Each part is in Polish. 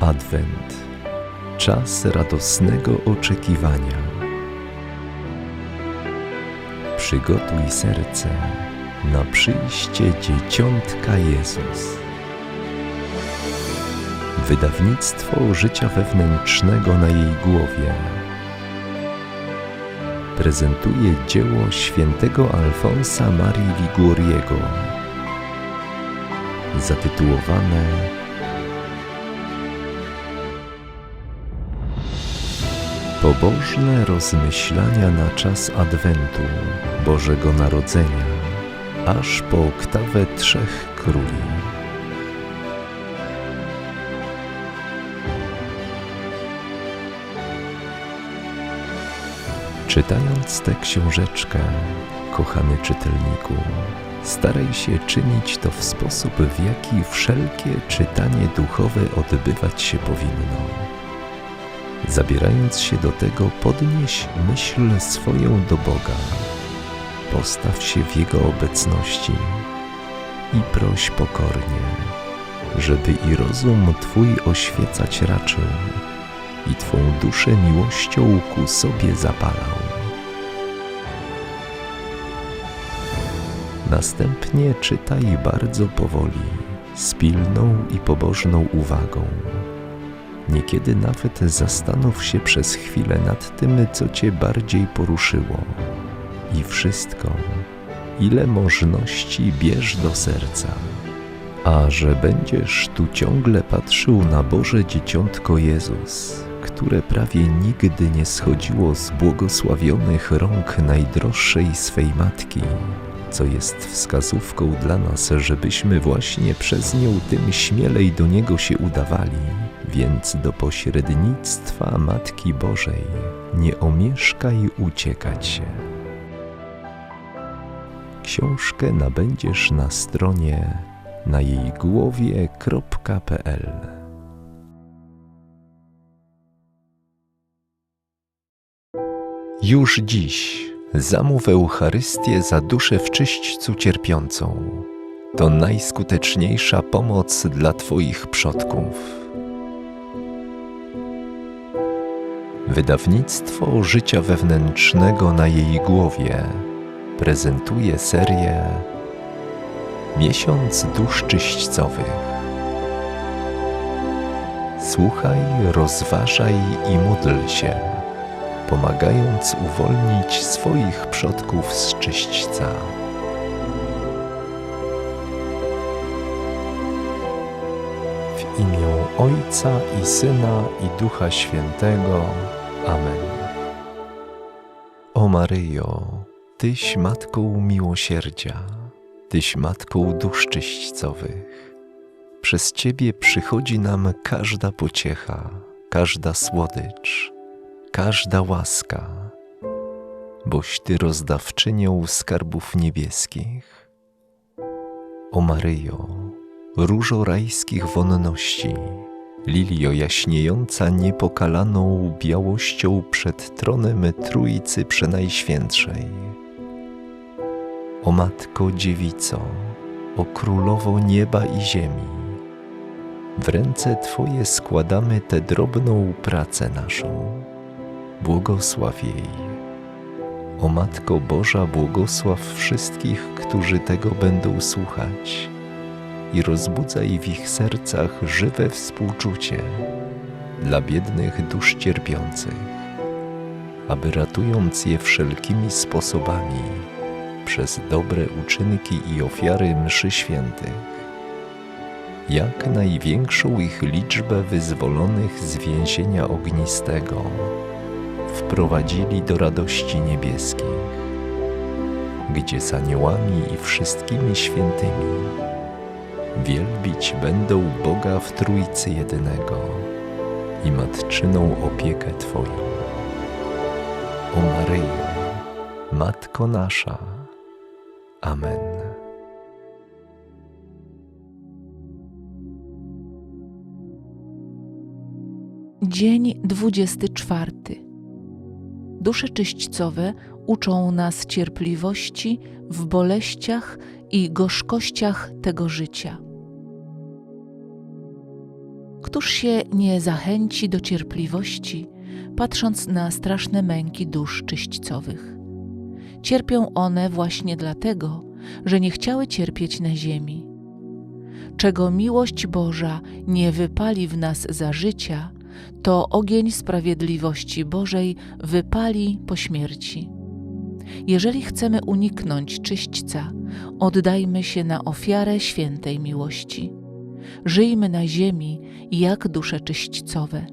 Adwent. Czas radosnego oczekiwania. Przygotuj serce na przyjście Dzieciątka Jezus. Wydawnictwo życia wewnętrznego na jej głowie prezentuje dzieło świętego Alfonsa Marii Liguoriego zatytułowane Pobożne rozmyślania na czas Adwentu Bożego Narodzenia aż po oktawę Trzech Króli. Czytając tę książeczkę, kochany czytelniku, staraj się czynić to w sposób, w jaki wszelkie czytanie duchowe odbywać się powinno. Zabierając się do tego, podnieś myśl swoją do Boga. Postaw się w Jego obecności i proś pokornie, żeby i rozum Twój oświecać raczył i Twą duszę miłością ku sobie zapalał. Następnie czytaj bardzo powoli, z pilną i pobożną uwagą. Niekiedy nawet zastanów się przez chwilę nad tym, co Cię bardziej poruszyło. I wszystko, ile możności bierz do serca. A że będziesz tu ciągle patrzył na Boże Dzieciątko Jezus, które prawie nigdy nie schodziło z błogosławionych rąk najdroższej swej Matki, co jest wskazówką dla nas, żebyśmy właśnie przez nią tym śmielej do Niego się udawali, więc do pośrednictwa Matki Bożej nie omieszkaj uciekać się. Książkę nabędziesz na stronie na jej głowie.pl Już dziś zamów Eucharystię za duszę w czyśćcu cierpiącą. To najskuteczniejsza pomoc dla Twoich przodków. Wydawnictwo życia wewnętrznego na jej głowie prezentuje serię Miesiąc dusz czyśćcowych. Słuchaj, rozważaj i módl się, pomagając uwolnić swoich przodków z czyśćca. W imię Ojca i Syna i Ducha Świętego. Amen. O Maryjo, Tyś Matką Miłosierdzia, Tyś Matką dusz czyśćcowych. Przez Ciebie przychodzi nam każda pociecha, każda słodycz, każda łaska, boś Ty rozdawczynią skarbów niebieskich. O Maryjo, różo rajskich wonności, lilio jaśniejąca niepokalaną białością przed tronem Trójcy Przenajświętszej. O Matko Dziewico, o Królowo nieba i ziemi, w ręce Twoje składamy tę drobną pracę naszą. Błogosław jej. O Matko Boża, błogosław wszystkich, którzy tego będą słuchać i rozbudzaj w ich sercach żywe współczucie dla biednych dusz cierpiących, aby ratując je wszelkimi sposobami przez dobre uczynki i ofiary mszy świętych, jak największą ich liczbę wyzwolonych z więzienia ognistego wprowadzili do radości niebieskich, gdzie z aniołami i wszystkimi świętymi wielbić będą Boga w Trójcy Jedynego i matczyną opiekę Twoją. O Maryjo, Matko nasza. Amen. Dzień 24. Dusze czyśćcowe uczą nas cierpliwości w boleściach i gorzkościach tego życia. Któż się nie zachęci do cierpliwości, patrząc na straszne męki dusz czyśćcowych? Cierpią one właśnie dlatego, że nie chciały cierpieć na ziemi. Czego miłość Boża nie wypali w nas za życia, to ogień sprawiedliwości Bożej wypali po śmierci. Jeżeli chcemy uniknąć czyśćca, oddajmy się na ofiarę świętej miłości. Żyjmy na ziemi jak dusze czyśćcowe.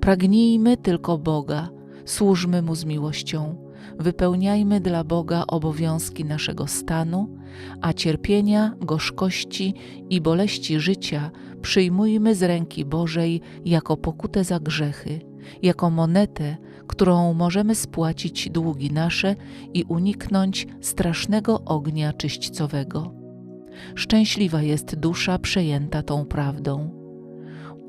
Pragnijmy tylko Boga, służmy Mu z miłością, wypełniajmy dla Boga obowiązki naszego stanu, a cierpienia, gorzkości i boleści życia przyjmujmy z ręki Bożej jako pokutę za grzechy, jako monetę, którą możemy spłacić długi nasze i uniknąć strasznego ognia czyśćcowego. Szczęśliwa jest dusza przejęta tą prawdą.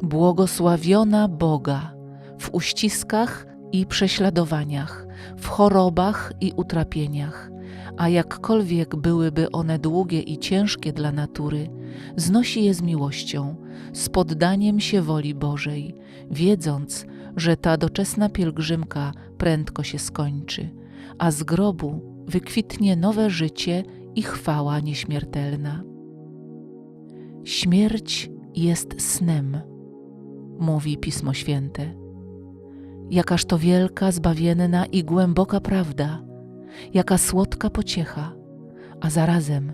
Błogosławiona Boga w uściskach i prześladowaniach, w chorobach i utrapieniach, a jakkolwiek byłyby one długie i ciężkie dla natury, znosi je z miłością, z poddaniem się woli Bożej, wiedząc, że ta doczesna pielgrzymka prędko się skończy, a z grobu wykwitnie nowe życie i chwała nieśmiertelna. Śmierć jest snem, mówi Pismo Święte. Jakaż to wielka, zbawienna i głęboka prawda, jaka słodka pociecha, a zarazem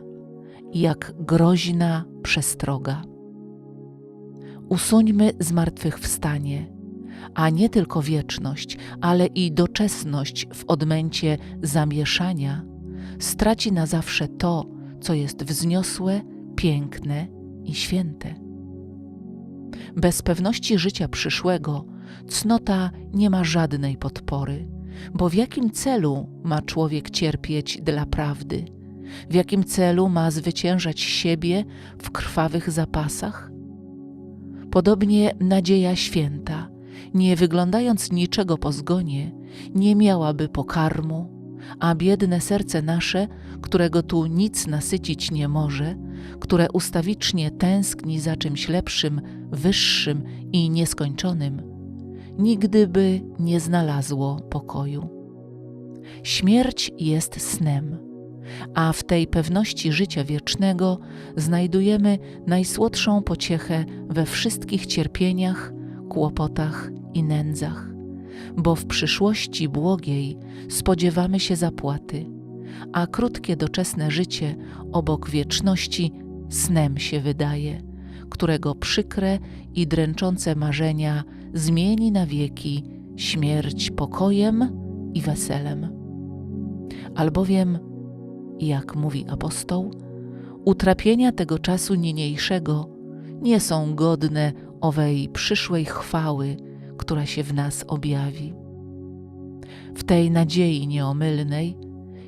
jak groźna przestroga. Usuńmy zmartwychwstanie, a nie tylko wieczność, ale i doczesność w odmęcie zamieszania, straci na zawsze to, co jest wzniosłe, piękne i święte. Bez pewności życia przyszłego cnota nie ma żadnej podpory, bo w jakim celu ma człowiek cierpieć dla prawdy? W jakim celu ma zwyciężać siebie w krwawych zapasach? Podobnie nadzieja święta, nie wyglądając niczego po zgonie, nie miałaby pokarmu, a biedne serce nasze, którego tu nic nasycić nie może, które ustawicznie tęskni za czymś lepszym, wyższym i nieskończonym, nigdy by nie znalazło pokoju. Śmierć jest snem, a w tej pewności życia wiecznego znajdujemy najsłodszą pociechę we wszystkich cierpieniach, kłopotach i nędzach, bo w przyszłości błogiej spodziewamy się zapłaty, a krótkie doczesne życie obok wieczności snem się wydaje, którego przykre i dręczące marzenia zmieni na wieki śmierć pokojem i weselem. Albowiem, jak mówi apostoł, utrapienia tego czasu niniejszego nie są godne owej przyszłej chwały, która się w nas objawi. W tej nadziei nieomylnej,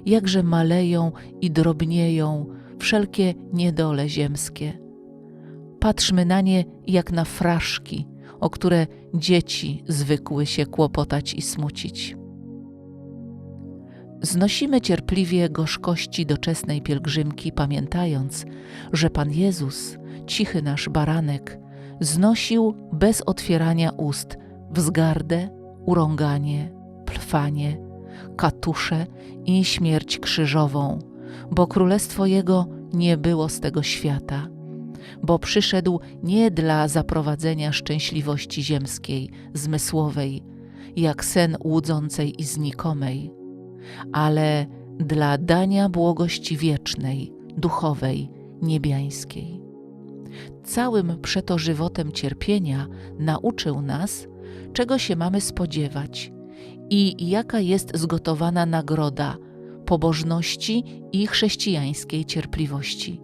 jakże maleją i drobnieją wszelkie niedole ziemskie. Patrzmy na nie jak na fraszki, o które dzieci zwykły się kłopotać i smucić. Znosimy cierpliwie gorzkości doczesnej pielgrzymki, pamiętając, że Pan Jezus, cichy nasz baranek, znosił bez otwierania ust wzgardę, urąganie, plwanie, katusze i śmierć krzyżową, bo królestwo Jego nie było z tego świata, bo przyszedł nie dla zaprowadzenia szczęśliwości ziemskiej, zmysłowej, jak sen łudzącej i znikomej, ale dla dania błogości wiecznej, duchowej, niebiańskiej. Całym przeto żywotem cierpienia nauczył nas, czego się mamy spodziewać i jaka jest zgotowana nagroda pobożności i chrześcijańskiej cierpliwości.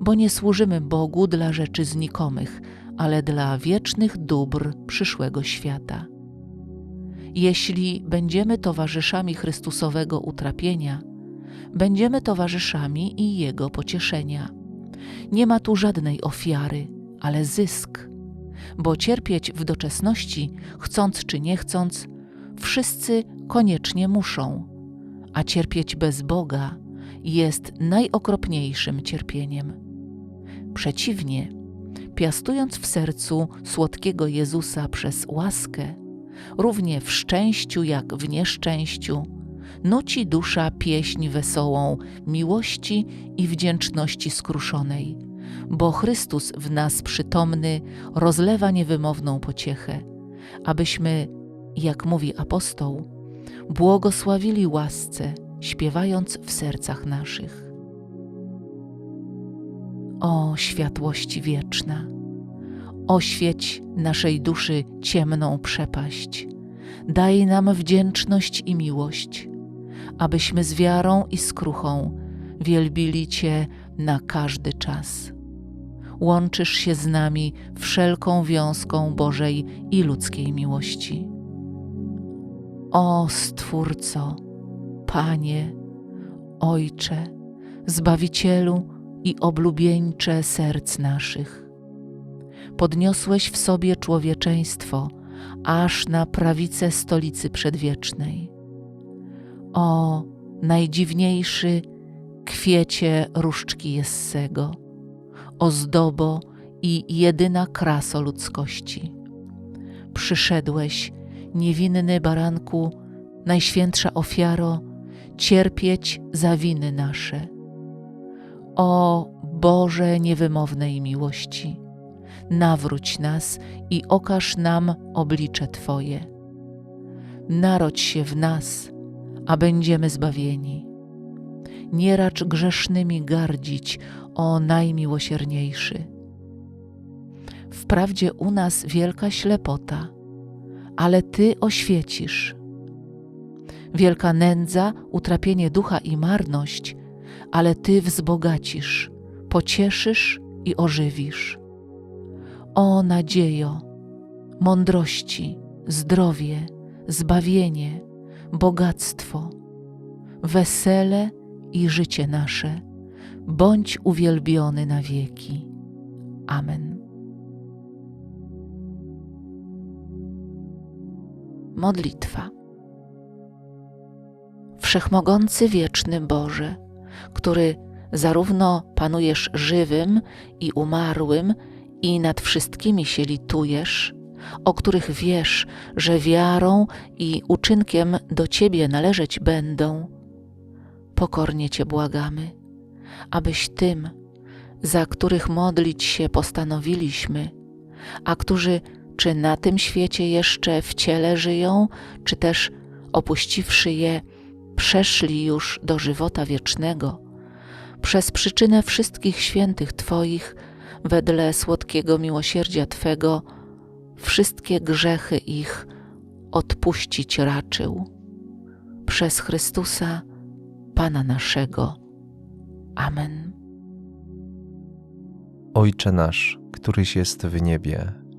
Bo nie służymy Bogu dla rzeczy znikomych, ale dla wiecznych dóbr przyszłego świata. Jeśli będziemy towarzyszami Chrystusowego utrapienia, będziemy towarzyszami i Jego pocieszenia. Nie ma tu żadnej ofiary, ale zysk, bo cierpieć w doczesności, chcąc czy nie chcąc, wszyscy koniecznie muszą, a cierpieć bez Boga jest najokropniejszym cierpieniem. Przeciwnie, piastując w sercu słodkiego Jezusa przez łaskę, równie w szczęściu jak w nieszczęściu, nuci dusza pieśń wesołą miłości i wdzięczności skruszonej, bo Chrystus w nas przytomny rozlewa niewymowną pociechę, abyśmy, jak mówi apostoł, błogosławili łasce, śpiewając w sercach naszych. O światłości wieczna, oświeć naszej duszy ciemną przepaść, daj nam wdzięczność i miłość, abyśmy z wiarą i skruchą wielbili Cię na każdy czas. Łączysz się z nami wszelką wiązką Bożej i ludzkiej miłości. O Stwórco, Panie, Ojcze, Zbawicielu i oblubieńcze serc naszych. Podniosłeś w sobie człowieczeństwo aż na prawicę stolicy przedwiecznej. O najdziwniejszy kwiecie różdżki Jessego, ozdobo i jedyna kraso ludzkości. Przyszedłeś, niewinny baranku, najświętsza ofiaro, cierpieć za winy nasze. O Boże niewymownej miłości, nawróć nas i okaż nam oblicze Twoje. Narodź się w nas, a będziemy zbawieni. Nie racz grzesznymi gardzić, o najmiłosierniejszy. Wprawdzie u nas wielka ślepota, ale Ty oświecisz. Wielka nędza, utrapienie ducha i marność, ale Ty wzbogacisz, pocieszysz i ożywisz. O nadziejo, mądrości, zdrowie, zbawienie, bogactwo, wesele i życie nasze, bądź uwielbiony na wieki. Amen. Modlitwa. Wszechmogący wieczny Boże, który zarówno panujesz żywym i umarłym i nad wszystkimi się litujesz, o których wiesz, że wiarą i uczynkiem do Ciebie należeć będą, pokornie Cię błagamy, abyś tym, za których modlić się postanowiliśmy, a którzy czy na tym świecie jeszcze w ciele żyją, czy też opuściwszy je, przeszli już do żywota wiecznego, przez przyczynę wszystkich świętych Twoich, wedle słodkiego miłosierdzia Twego, wszystkie grzechy ich odpuścić raczył. Przez Chrystusa, Pana naszego. Amen. Ojcze nasz, któryś jest w niebie,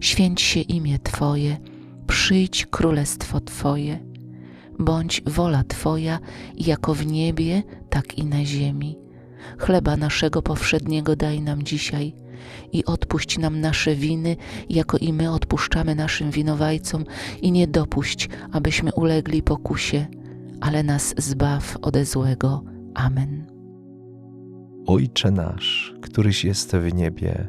święć się imię Twoje, przyjdź królestwo Twoje, bądź wola Twoja, jako w niebie, tak i na ziemi. Chleba naszego powszedniego daj nam dzisiaj i odpuść nam nasze winy, jako i my odpuszczamy naszym winowajcom, i nie dopuść, abyśmy ulegli pokusie, ale nas zbaw ode złego. Amen. Ojcze nasz, któryś jest w niebie,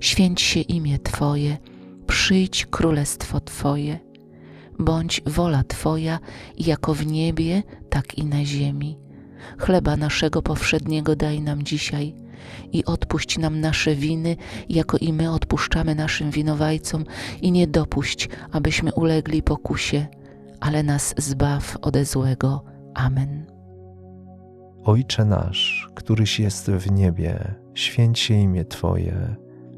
święć się imię Twoje, przyjdź królestwo Twoje, bądź wola Twoja, jako w niebie, tak i na ziemi. Chleba naszego powszedniego daj nam dzisiaj i odpuść nam nasze winy, jako i my odpuszczamy naszym winowajcom i nie dopuść, abyśmy ulegli pokusie, ale nas zbaw ode złego. Amen. Ojcze nasz, któryś jest w niebie, święć się imię Twoje,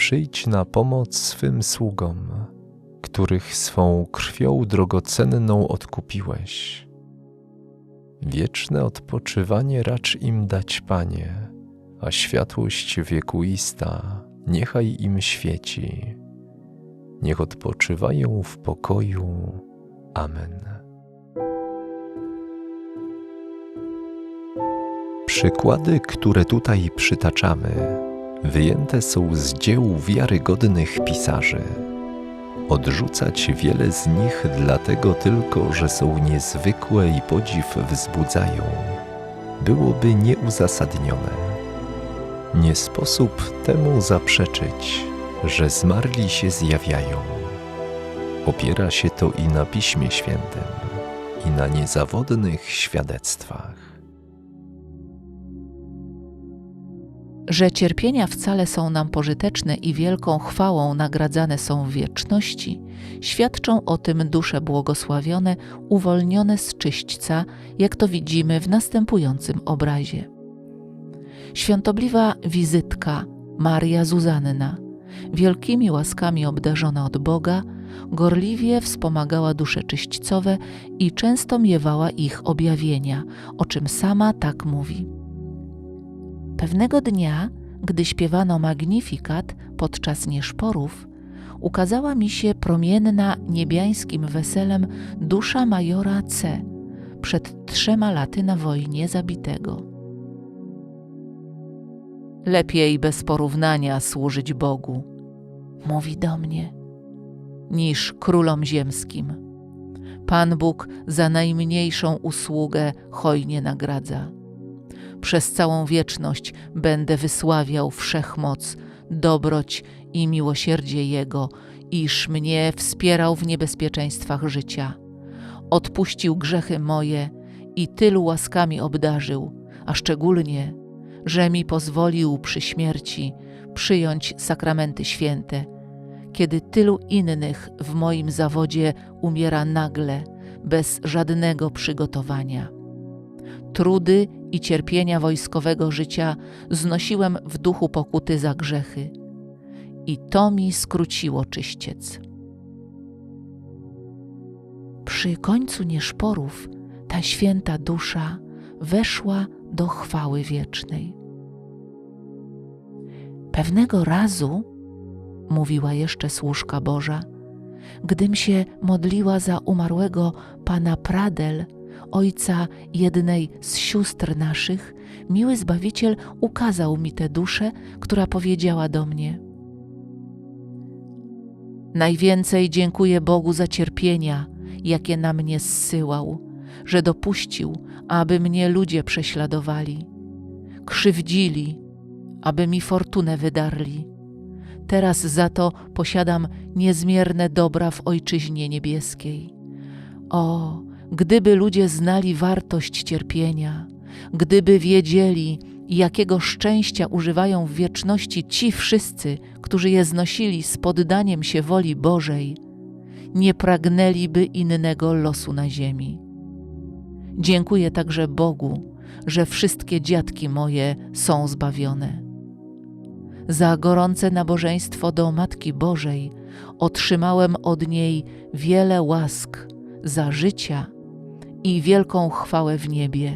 przyjdź na pomoc swym sługom, których swą krwią drogocenną odkupiłeś. Wieczne odpoczywanie racz im dać, Panie, a światłość wiekuista niechaj im świeci. Niech odpoczywają w pokoju. Amen. Przykłady, które tutaj przytaczamy, wyjęte są z dzieł wiarygodnych pisarzy. Odrzucać wiele z nich dlatego tylko, że są niezwykłe i podziw wzbudzają, byłoby nieuzasadnione. Nie sposób temu zaprzeczyć, że zmarli się zjawiają. Opiera się to i na Piśmie Świętym, i na niezawodnych świadectwach. Że cierpienia wcale są nam pożyteczne i wielką chwałą nagradzane są w wieczności, świadczą o tym dusze błogosławione, uwolnione z czyśćca, jak to widzimy w następującym obrazie. Świątobliwa wizytka Maria Zuzanna, wielkimi łaskami obdarzona od Boga, gorliwie wspomagała dusze czyśćcowe i często miewała ich objawienia, o czym sama tak mówi. Pewnego dnia, gdy śpiewano Magnifikat podczas nieszporów, ukazała mi się promienna niebiańskim weselem dusza majora C, przed trzema laty na wojnie zabitego. Lepiej bez porównania służyć Bogu, mówi do mnie, niż królom ziemskim. Pan Bóg za najmniejszą usługę hojnie nagradza przez całą wieczność będę wysławiał wszechmoc, dobroć i miłosierdzie Jego, iż mnie wspierał w niebezpieczeństwach życia. Odpuścił grzechy moje i tylu łaskami obdarzył, a szczególnie, że mi pozwolił przy śmierci przyjąć sakramenty święte, kiedy tylu innych w moim zawodzie umiera nagle, bez żadnego przygotowania. Trudy i cierpienia wojskowego życia znosiłem w duchu pokuty za grzechy. i to mi skróciło czyściec. Przy końcu nieszporów ta święta dusza weszła do chwały wiecznej. Pewnego razu, mówiła jeszcze służka Boża, gdym się modliła za umarłego pana Pradel, ojca jednej z sióstr naszych, miły Zbawiciel ukazał mi tę duszę, która powiedziała do mnie: Najwięcej dziękuję Bogu za cierpienia, jakie na mnie zsyłał, że dopuścił, aby mnie ludzie prześladowali, krzywdzili, aby mi fortunę wydarli. Teraz za to posiadam niezmierne dobra w Ojczyźnie Niebieskiej. O, gdyby ludzie znali wartość cierpienia, gdyby wiedzieli, jakiego szczęścia używają w wieczności ci wszyscy, którzy je znosili z poddaniem się woli Bożej, nie pragnęliby innego losu na ziemi. Dziękuję także Bogu, że wszystkie dziadki moje są zbawione. Za gorące nabożeństwo do Matki Bożej otrzymałem od niej wiele łask za życia i wielką chwałę w niebie,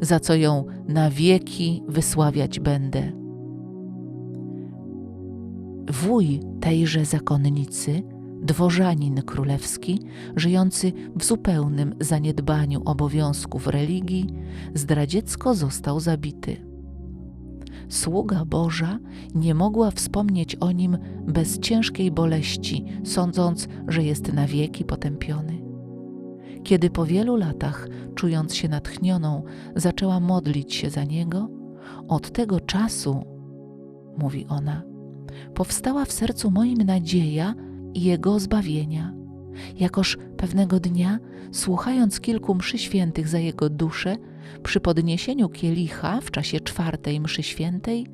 za co ją na wieki wysławiać będę. Wuj tejże zakonnicy, dworzanin królewski, żyjący w zupełnym zaniedbaniu obowiązków religii, zdradziecko został zabity. Sługa Boża nie mogła wspomnieć o nim bez ciężkiej boleści, sądząc, że jest na wieki potępiony. Kiedy po wielu latach, czując się natchnioną, zaczęła modlić się za niego, od tego czasu, mówi ona, powstała w sercu moim nadzieja i jego zbawienia. Jakoż pewnego dnia, słuchając kilku mszy świętych za jego duszę, przy podniesieniu kielicha w czasie czwartej mszy świętej,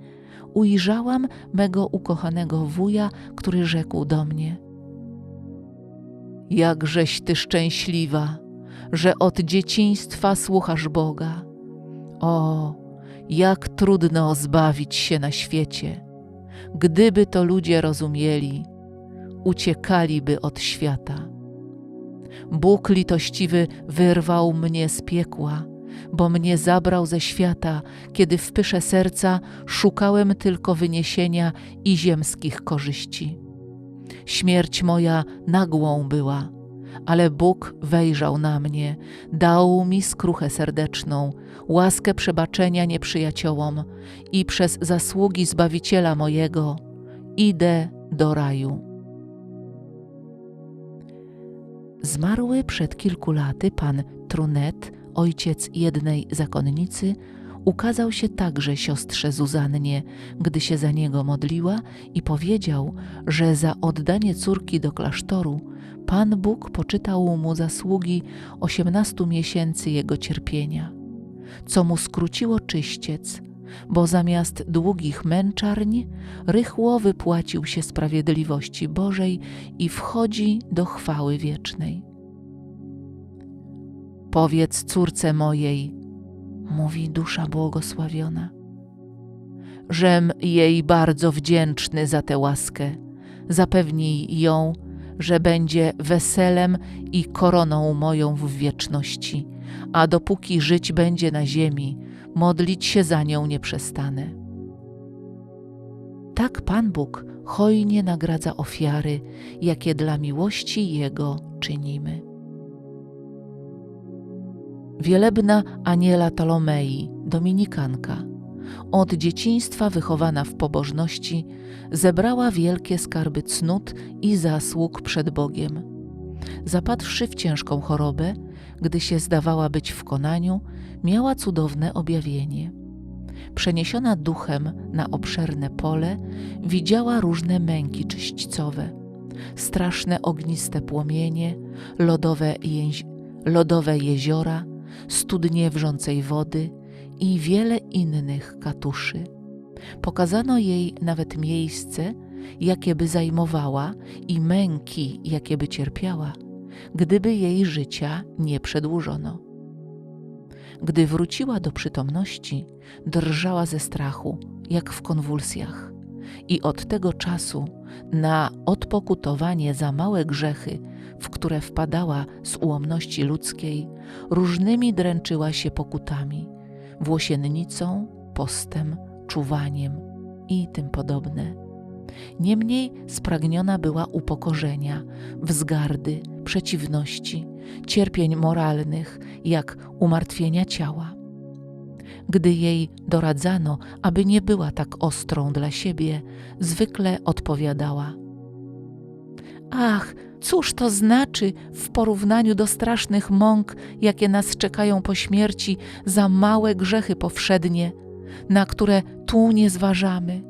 ujrzałam mego ukochanego wuja, który rzekł do mnie: Jakżeś ty szczęśliwa, że od dzieciństwa słuchasz Boga. O, jak trudno zbawić się na świecie. Gdyby to ludzie rozumieli, uciekaliby od świata. Bóg litościwy wyrwał mnie z piekła, bo mnie zabrał ze świata, kiedy w pysze serca szukałem tylko wyniesienia i ziemskich korzyści. Śmierć moja nagłą była, ale Bóg wejrzał na mnie, dał mi skruchę serdeczną, łaskę przebaczenia nieprzyjaciołom i przez zasługi Zbawiciela mojego idę do raju. Zmarły przed kilku laty pan Trunet, ojciec jednej zakonnicy, ukazał się także siostrze Zuzannie, gdy się za niego modliła i powiedział, że za oddanie córki do klasztoru Pan Bóg poczytał mu zasługi osiemnastu miesięcy jego cierpienia, co mu skróciło czyściec, bo zamiast długich męczarń rychło wypłacił się sprawiedliwości Bożej i wchodzi do chwały wiecznej. Powiedz córce mojej, mówi dusza błogosławiona, żem jej bardzo wdzięczny za tę łaskę. Zapewnij ją, że będzie weselem i koroną moją w wieczności, a dopóki żyć będzie na ziemi, modlić się za nią nie przestanę. Tak Pan Bóg hojnie nagradza ofiary, jakie dla miłości Jego czynimy. Wielebna Aniela Tolomei, dominikanka, od dzieciństwa wychowana w pobożności, zebrała wielkie skarby cnót i zasług przed Bogiem. Zapadłszy w ciężką chorobę, gdy się zdawała być w konaniu, miała cudowne objawienie. Przeniesiona duchem na obszerne pole, widziała różne męki czyśćcowe, straszne ogniste płomienie, lodowe, jeziora, studnie wrzącej wody i wiele innych katuszy. Pokazano jej nawet miejsce, jakie by zajmowała i męki, jakie by cierpiała, gdyby jej życia nie przedłużono. Gdy wróciła do przytomności, drżała ze strachu, jak w konwulsjach. i od tego czasu na odpokutowanie za małe grzechy, w które wpadała z ułomności ludzkiej, różnymi dręczyła się pokutami, włosiennicą, postem, czuwaniem i tym podobne. Niemniej spragniona była upokorzenia, wzgardy, przeciwności, cierpień moralnych, jak umartwienia ciała. Gdy jej doradzano, aby nie była tak ostrą dla siebie, zwykle odpowiadała: Ach, cóż to znaczy w porównaniu do strasznych mąk, jakie nas czekają po śmierci za małe grzechy powszednie, na które tu nie zważamy?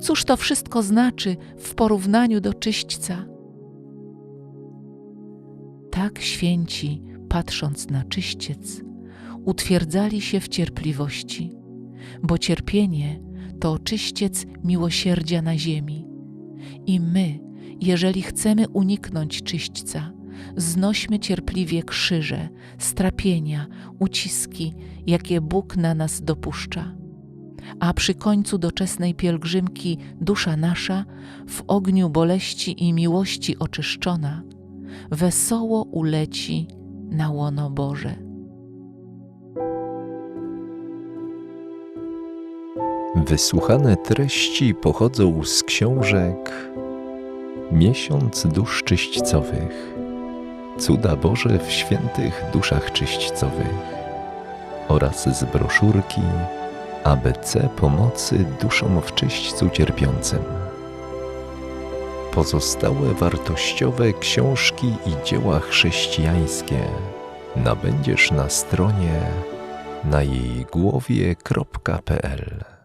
Cóż to wszystko znaczy w porównaniu do czyśćca? Tak święci, patrząc na czyściec, utwierdzali się w cierpliwości, bo cierpienie to czyściec miłosierdzia na ziemi. I my, jeżeli chcemy uniknąć czyśćca, znośmy cierpliwie krzyże, strapienia, uciski, jakie Bóg na nas dopuszcza. A przy końcu doczesnej pielgrzymki dusza nasza, w ogniu boleści i miłości oczyszczona, wesoło uleci na łono Boże. Wysłuchane treści pochodzą z książek Miesiąc Dusz Czyśćcowych, Cuda Boże w Świętych Duszach Czyśćcowych oraz z broszurki ABC Pomocy Duszom w Czyśćcu Cierpiącym. Pozostałe wartościowe książki i dzieła chrześcijańskie nabędziesz na stronie na jej głowie.pl.